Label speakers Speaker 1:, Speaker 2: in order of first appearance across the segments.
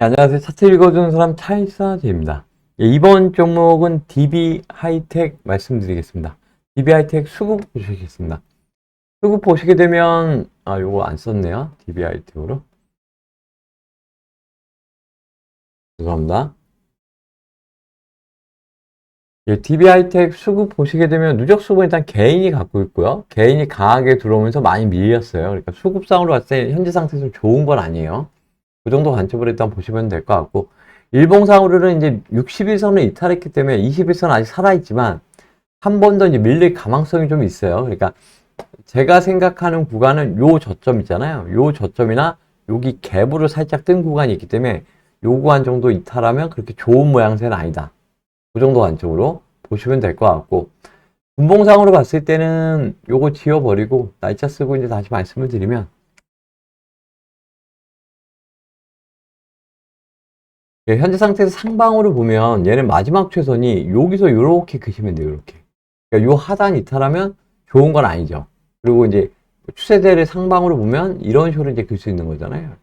Speaker 1: 네, 안녕하세요. 차트 읽어주는 사람 차이사제입니다. 예, 이번 종목은 DB 하이텍 말씀드리겠습니다. DB 하이텍 수급 보시겠습니다. 수급 보시게 되면, 아, 요거 안 썼네요. DB 하이텍으로. 죄송합니다. 예, DB 하이텍 수급 보시게 되면 누적 수급은 일단 개인이 갖고 있고요. 개인이 강하게 들어오면서 많이 밀렸어요. 그러니까 수급상으로 봤을 때 현재 상태에서 좋은 건 아니에요. 그 정도 관점으로 일단 보시면 될 것 같고 일봉상으로는 이제 61선을 이탈했기 때문에 21선 아직 살아있지만 한 번 더 이제 밀릴 가망성이 좀 있어요. 그러니까 제가 생각하는 구간은 요 저점 있잖아요. 요 저점이나 여기 갭으로 살짝 뜬 구간이 있기 때문에 요 구간 정도 이탈하면 그렇게 좋은 모양새는 아니다. 그 정도 관점으로 보시면 될 것 같고 분봉상으로 봤을 때는 요거 지워버리고 날짜 쓰고 이제 다시 말씀을 드리면 예, 현재 상태에서 상방으로 보면 얘는 마지막 최선이 여기서 이렇게 그시면 돼요. 이렇게. 그러니까 요 하단 이탈하면 좋은 건 아니죠. 그리고 이제 추세대를 상방으로 보면 이런 식으로 이제 글 수 있는 거잖아요.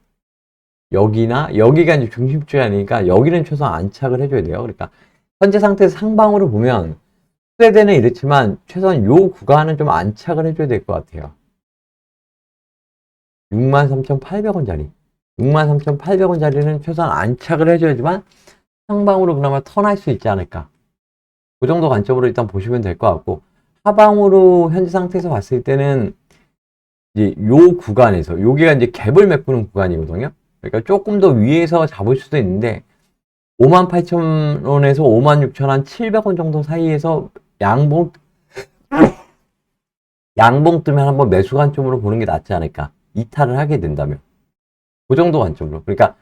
Speaker 1: 여기나 여기가 이제 중심축이 아니니까 여기는 최소한 안착을 해줘야 돼요. 그러니까 현재 상태에서 상방으로 보면 추세대는 이렇지만 최소한 요 구간은 좀 안착을 해줘야 될 것 같아요. 63,800원짜리. 63,800원짜리는 최소한 안착을 해줘야지만 상방으로 그나마 턴할 수 있지 않을까. 그 정도 관점으로 일단 보시면 될 것 같고, 하방으로 현재 상태에서 봤을 때는 이제 요 구간에서, 여기가 이제 갭을 메꾸는 구간이거든요. 그러니까 조금 더 위에서 잡을 수도 있는데, 58,000원에서 56,000원, 700원 정도 사이에서 양봉, 양봉 뜨면 한번 매수 관점으로 보는 게 낫지 않을까. 이탈을 하게 된다면. 그 정도 관점으로. 그러니까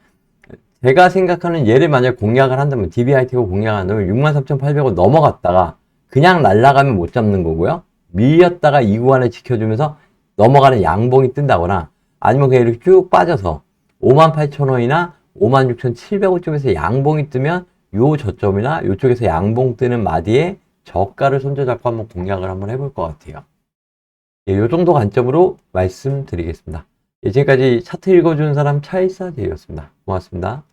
Speaker 1: 제가 생각하는 얘를 만약 공략을 한다면 DBIT고 공략한다면 63,800원 넘어갔다가 그냥 날아가면 못 잡는 거고요. 밀렸다가 이 구간을 지켜주면서 넘어가는 양봉이 뜬다거나 아니면 그냥 이렇게 쭉 빠져서 58,000원이나 56,700원쯤에서 양봉이 뜨면 요 저점이나 요쪽에서 양봉 뜨는 마디에 저가를 손절잡고 한번 공략을 한번 해볼 것 같아요. 예, 요 정도 관점으로 말씀드리겠습니다. 예, 지금까지 차트 읽어주는 사람 차일사 대였습니다. 고맙습니다.